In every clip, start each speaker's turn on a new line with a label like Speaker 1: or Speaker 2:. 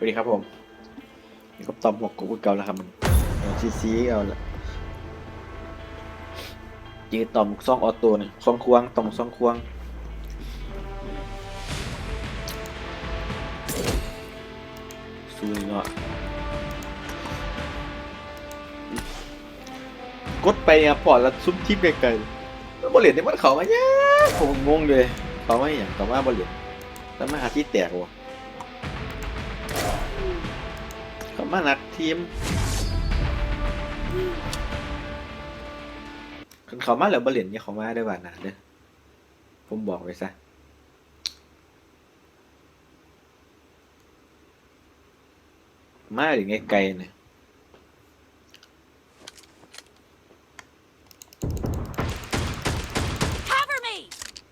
Speaker 1: สวัสดีครับผมนี่ก็ตอมหมวกกูเก่าแล้วครับมันซีซีเอาละยืนต่อมซ่องออโต้เนี่ยซ่องควงต่อมซ่องควงสู้เนาะกดไปอะพอแล้วซุ่มทิปไกลๆแล้วบอลเหรียญเนี่มันเขามาเนี่ยผมงงเลยเขามาอย่างเขามาบอลเหรียญแล้วมาหาที่แตกวะ เขามานักทีมคันเขามาแล้วบริเลียนเนี่ยเขามาได้ว่านาเด้อผมบอกไว้ซะมาอย่างไงไกลเนี่ย
Speaker 2: Cover me!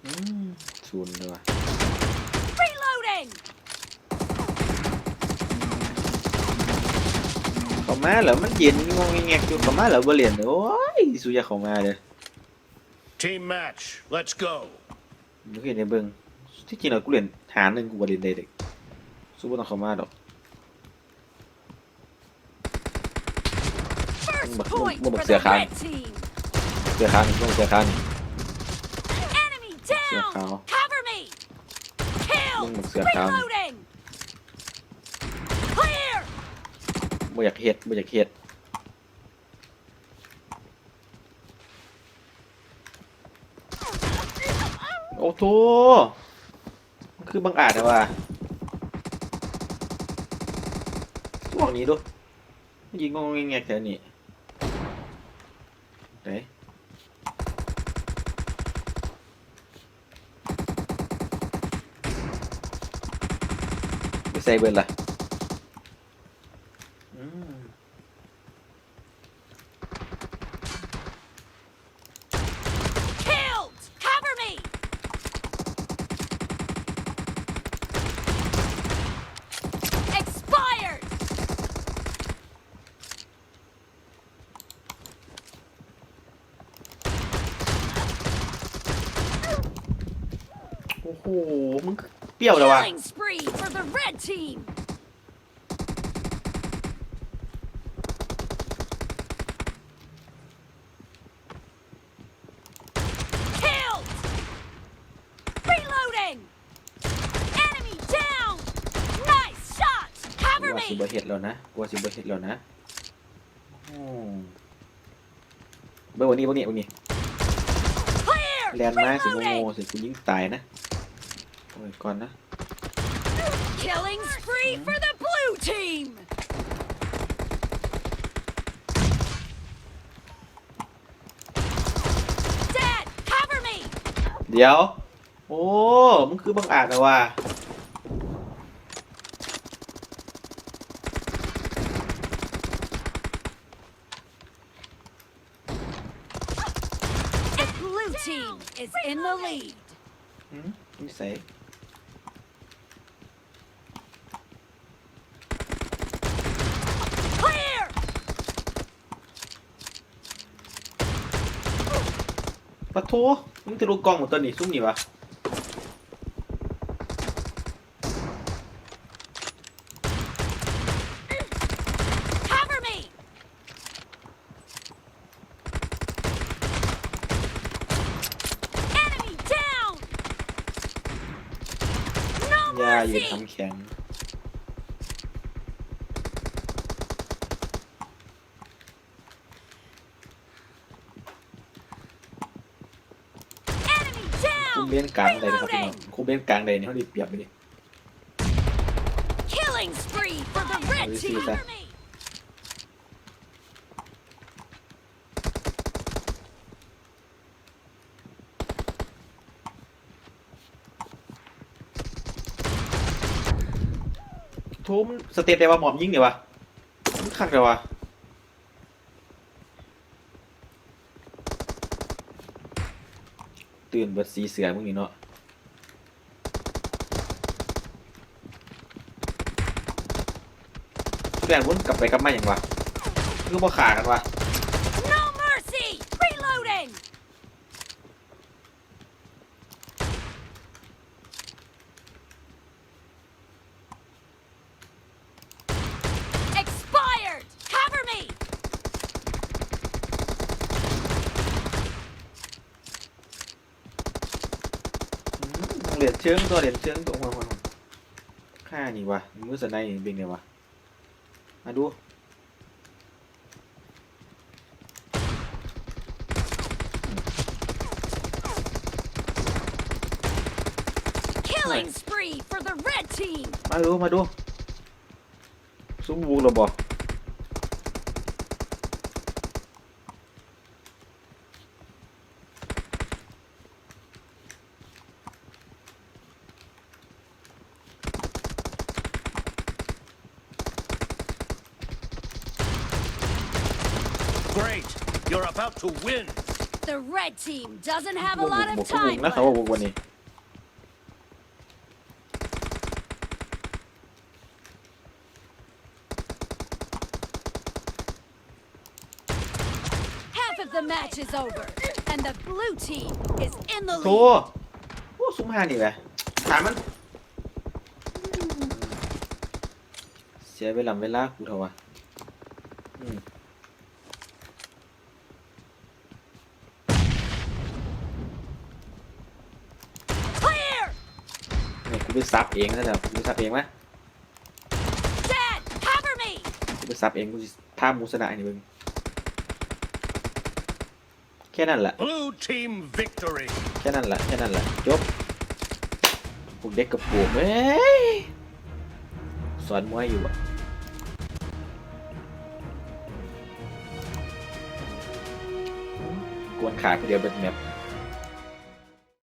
Speaker 1: อืมศูนย์เลยว่ะ เขามาแล้วมันเย็นงงแงกอยู่เข้ามาแล้วบริเลียนโอ้ยสุยาเข้ามาเลย
Speaker 3: Team match, let's go.
Speaker 1: มึงเห็นในเบิ้งที่จริงเรากูเรียนหาหนึ่งกูบริเลียนได้เด็กสู้บ่ต้องเข้ามาดอก
Speaker 2: First
Speaker 1: Mà-
Speaker 2: point
Speaker 1: mà- mà
Speaker 2: for
Speaker 1: xỉa
Speaker 2: the
Speaker 1: khăn.
Speaker 2: red team!
Speaker 1: เสือคันต้องเสือคัน
Speaker 2: Enemy
Speaker 1: Xỉa
Speaker 2: down!
Speaker 1: khảo.
Speaker 2: Cover me! Kill!
Speaker 1: Nhưng mà xỉa khảo.
Speaker 2: Reloading! Clear!
Speaker 1: บ่อยากเฮ็ดบ่อยากเฮ็ดโอ้โถคือบังอาจนะว่ะช่วงนี้ดูยิงงงงแงแถวนี้ไหนไม่ใส่เบิร์ล่ะอืม
Speaker 2: Killed! Cover me! Expired!
Speaker 1: โอ้โหมึงเปรี้ยวแล้วว่ะ
Speaker 2: Killing spree for the red team! Killed! Reloading! Enemy down! Nice shot!
Speaker 1: กู
Speaker 2: Cover
Speaker 1: ว่าสิ
Speaker 2: me!
Speaker 1: บ่เฮ็ดแล้วนะกูว่าสิบ่เฮ็ดแล้วนะอืมเบิ่งวันนี้เบิ่งนี้เบิ่งนี้
Speaker 2: Clear!
Speaker 1: แลนด์มาสิโง่
Speaker 2: Reloading!
Speaker 1: ๆสิกูยิงตายนะ โอ้ยก่อนนะ
Speaker 2: Killing spree for the blue team! Dead! Cover me!
Speaker 1: เดี๋ยว โอ้ มึงคือบังอาจนะว่ะ
Speaker 2: The blue team is in the lead.
Speaker 1: หืมนิสั ปะโถมึงจะรู้กล้องหมดตัวนี้ซุ่มนี่วะ
Speaker 2: Cover me! Enemy down! No
Speaker 1: อย่ายืน
Speaker 2: mercy!
Speaker 1: ทำแข็ง
Speaker 2: Enemy
Speaker 1: คุม
Speaker 2: down!
Speaker 1: เบนกลางใดนะครับพี่น้องคุมเบนกลางใดเนี่ยเขาดีเปรียบไปดิ
Speaker 2: Killing spree for the red
Speaker 1: Let me see
Speaker 2: team!
Speaker 1: that.
Speaker 2: Cover me!
Speaker 1: โถมันสเตตได้ว่าหมอบยิงเนี่ยวะมันคักเลยวะ ตื่นเบิดสีเสือมึงนี่เนาะแฟนวนกลับไปกลับมาอย่างวะ คือบ่ขากันวะ
Speaker 2: No mercy! Reloading!
Speaker 1: เหรียญเชิงตัวเหรียญเชิงตัวหัวหัวหัวค่านี่วะมือสไนนี่เป็นไงวะมาดู
Speaker 2: Killing spree for the red team.
Speaker 1: มาดูมาดูซุ้ม
Speaker 3: Great. You're about to win.
Speaker 2: The red team doesn't have
Speaker 1: บุ
Speaker 2: a
Speaker 1: ก
Speaker 2: lot
Speaker 1: บุ
Speaker 2: of
Speaker 1: กบุก
Speaker 2: time
Speaker 1: นะเขาว่า
Speaker 2: left.
Speaker 1: บุกวันนี้
Speaker 2: Half of the match is over, and the blue team is in the
Speaker 1: โธ่
Speaker 2: lead.
Speaker 1: โอ้ซุ้มห้านี่แหละถามมัน เสียเวลาเวลากูเถอะวะอืม ไปซับเองนั่นแหละกูไปซับเองไหม
Speaker 2: Dad, cover me!
Speaker 1: กูไปซับเองกูจะท่ามูสนะนี่มึงแค่นั้นแหละ
Speaker 3: Blue team victory.
Speaker 1: แค่นั้นแหละแค่นั้นแหละจบพวกเด็กกับปูกเอ้ยสอนมวยอยู่อะกวนขาคนเดียวเป็นแมป